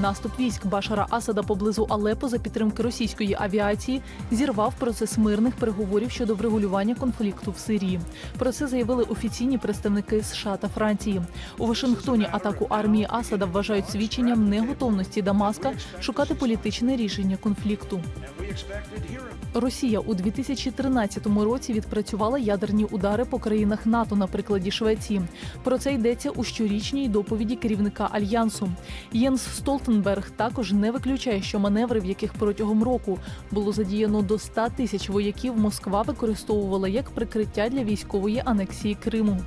Наступ військ Башара Асада поблизу Алепо за підтримки російської авіації зірвав процес мирних переговорів щодо врегулювання конфлікту в Сирії. Про це заявили офіційні представники США та Франції. У Вашингтоні атаку армії Асада вважають свідченням неготовності Дамаска шукати політичне рішення конфлікту. Росія у 2013 році відпрацювала ядерні удари по країнах НАТО на прикладі Швеції. Про це йдеться у щорічній доповіді керівника альянсу. Єнс Столтенберг також не виключає, що маневри, в яких протягом року було задіяно до 100 тисяч вояків, Москва використовувала як прикриття для військової анексії Криму.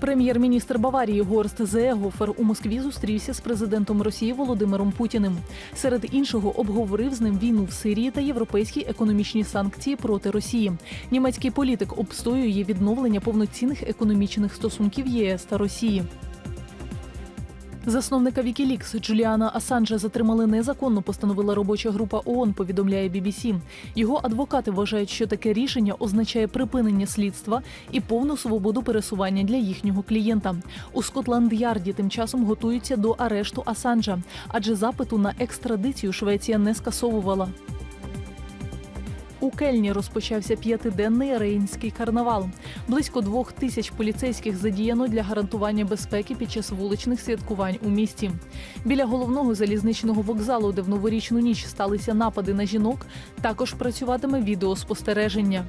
Прем'єр-міністр Баварії Горст Зеегофер у Москві зустрівся з президентом Росії Володимиром Путіним. Серед іншого обговорив з ним війну в Сирії та європейські економічні санкції проти Росії. Німецький політик обстоює відновлення повноцінних економічних стосунків ЄС та Росії. Засновника Вікілікс Джуліана Асанжа затримали незаконно, постановила робоча група ООН, повідомляє BBC. Його адвокати вважають, що таке рішення означає припинення слідства і повну свободу пересування для їхнього клієнта. У Скотланд-Ярді тим часом готуються до арешту Асанжа, адже запиту на екстрадицію Швеція не скасовувала. У Кельні розпочався п'ятиденний рейнський карнавал. Близько двох тисяч поліцейських задіяно для гарантування безпеки під час вуличних святкувань у місті. Біля головного залізничного вокзалу, де в новорічну ніч сталися напади на жінок, також працюватиме відеоспостереження.